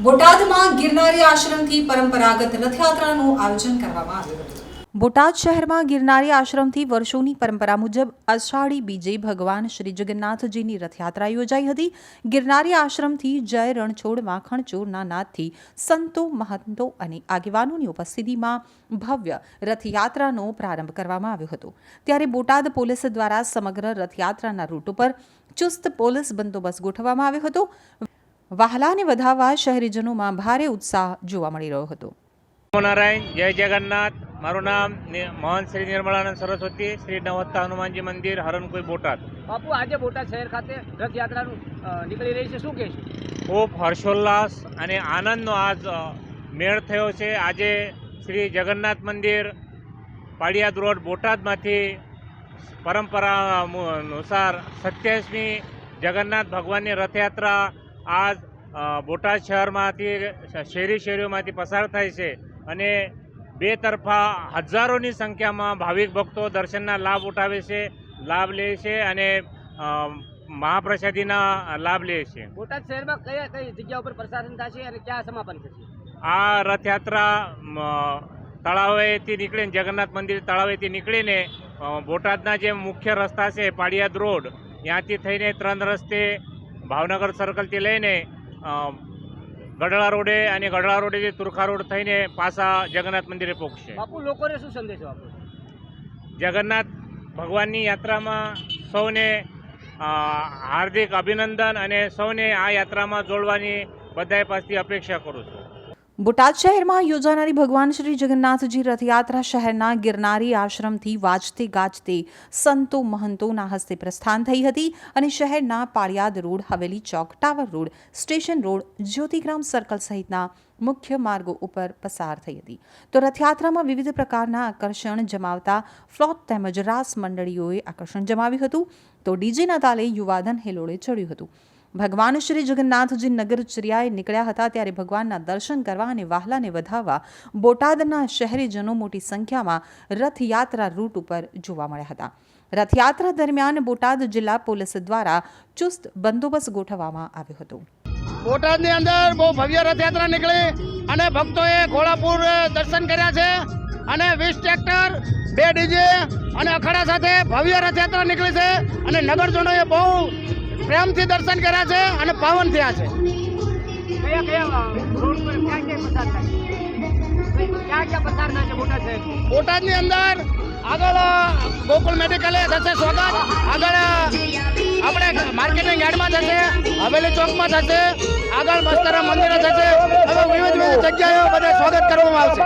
બોટાદમાં ગિરનારી આશ્રમથી પરંપરાગત રથયાત્રાનું આયોજન કરવામાં આવ્યું બોટાદ શહેરમાં ગિરનારી આશ્રમથી વર્ષોની પરંપરા મુજબ અષાઢી બીજે ભગવાન શ્રી જગન્નાથજીની રથયાત્રા યોજાઈ હતી. ગિરનારી આશ્રમથી જય રણછોડ માખણ નાદથી સંતો, મહંતો અને આગેવાનોની ઉપસ્થિતિમાં ભવ્ય રથયાત્રાનો પ્રારંભ કરવામાં આવ્યો હતો. ત્યારે બોટાદ પોલીસ દ્વારા સમગ્ર રથયાત્રાના રૂટ ઉપર ચુસ્ત પોલીસ બંદોબસ્ત ગોઠવવામાં આવ્યો હતો. વહાલાને વધાવવા શહેરીજનોમાં ભારે ઉત્સાહ જોવા મળી રહ્યો હતો. નારાયણ જય જગન્નાથ. મારું નામ નિ- મહંત શ્રી નિર્મળાનંદ સરસ્વતી શ્રી નવત્તા હનુમાનજી મંદિર હરણકુઈ બોટાદ. બાપુ આજે બોટાદ શહેર ખાતે રથયાત્રાનું નીકળી રહી છે. શું કહેશું ખૂબ હર્ષોલ્લાસ અને આનંદનો આજ મેળ થયો છે. આજે શ્રી જગન્નાથ મંદિર પાડિયાદ રોડ બોટાદમાંથી પરંપરા અનુસાર સત્યાવીસમી જગન્નાથ ભગવાનની રથયાત્રા આજ બોટાદ શહેરમાંથી શહેરી શહેરીઓમાંથી પસાર થાય છે અને બે તરફા હજારોની સંખ્યામાં ભાવિક ભક્તો દર્શનના લાભ ઉઠાવે છે લાભ લે છે અને મહાપ્રસાદીના લાભ લે છે. બોટાદ શહેરમાં કયા કઈ જગ્યા ઉપર પ્રશાસન થશે અને ક્યાં સમાપન થશે? આ રથયાત્રા તળાવેથી નીકળીને જગન્નાથ મંદિર તળાવેથી નીકળીને બોટાદના જે મુખ્ય રસ્તા છે પાડિયાદ રોડ ત્યાંથી થઈને ત્રણ રસ્તે ભાવનગર સર્કલથી લઈને ગઢડા રોડે અને ગઢડા રોડેથી તુરખા રોડ થઈને પાછા જગન્નાથ મંદિરે પહોંચશે બાપુ લોકોને શું સંદેશો આપો? જગન્નાથ ભગવાનની યાત્રામાં સૌને હાર્દિક અભિનંદન અને સૌને આ યાત્રામાં જોડવાની બધાએ પાસેથી અપેક્ષા કરું છું. બોટાદ શહેરમાં યોજાનારી ભગવાન શ્રી જગન્નાથજી રથયાત્રા શહેરના ગિરનારી આશ્રમથી વાજતે ગાજતે સંતો મહંતોના હસ્તે પ્રસ્થાન થઈ હતી અને શહેરના Paliyad road, Haveli Chowk, tower road, station road, Jyotigram circle સહિતના મુખ્ય માર્ગો ઉપર પસાર થઈ હતી. તો રથયાત્રામાં વિવિધ પ્રકારના આકર્ષણ જમાવતા ફ્લોટ તેમજ રાસ મંડળીઓએ આકર્ષણ જમાવ્યું હતું. તો ડીજેના તાલે યુવાધન હેલોળે ચડ્યું હતું. ભગવાન શ્રી જગન્નાથજી નગરચર્યાએ નીકળ્યા હતા ત્યારે ભગવાનના દર્શન કરવા અને વાહલાને વધાવવા બોટાદના શહેરીજનો મોટી સંખ્યામાં રથયાત્રા રૂટ ઉપર જોવા મળ્યા હતા. રથયાત્રા દરમિયાન બોટાદ જિલ્લા પોલીસ દ્વારા ચુસ્ત બંદોબસ્ત ગોઠવવામાં આવ્યો હતો. બોટાદની અંદર બહુ ભવ્ય રથયાત્રા નીકળી અને ભક્તોએ ઘોડાપુર દર્શન કર્યા છે અને વીસ ટ્રેક્ટર, બે ડીજે અને અખાડા સાથે ભવ્ય રથયાત્રા નીકળી છે અને નગરજનોએ બહુ પ્રેમથી દર્શન કર્યા છે અને પાવન થયા છે. બોટાદ બોટાદની અંદર આગળ ગોકુલ મેડિકલે થશે સ્વાગત. આગળ આપણે માર્કેટિંગ યાર્ડમાં થશે હવેલી ચોકમાં થશે આગળ મસ્તરા મંદિરે થશે. હવે વિવિધ વિવિધ જગ્યાએ બધે સ્વાગત કરવામાં આવશે.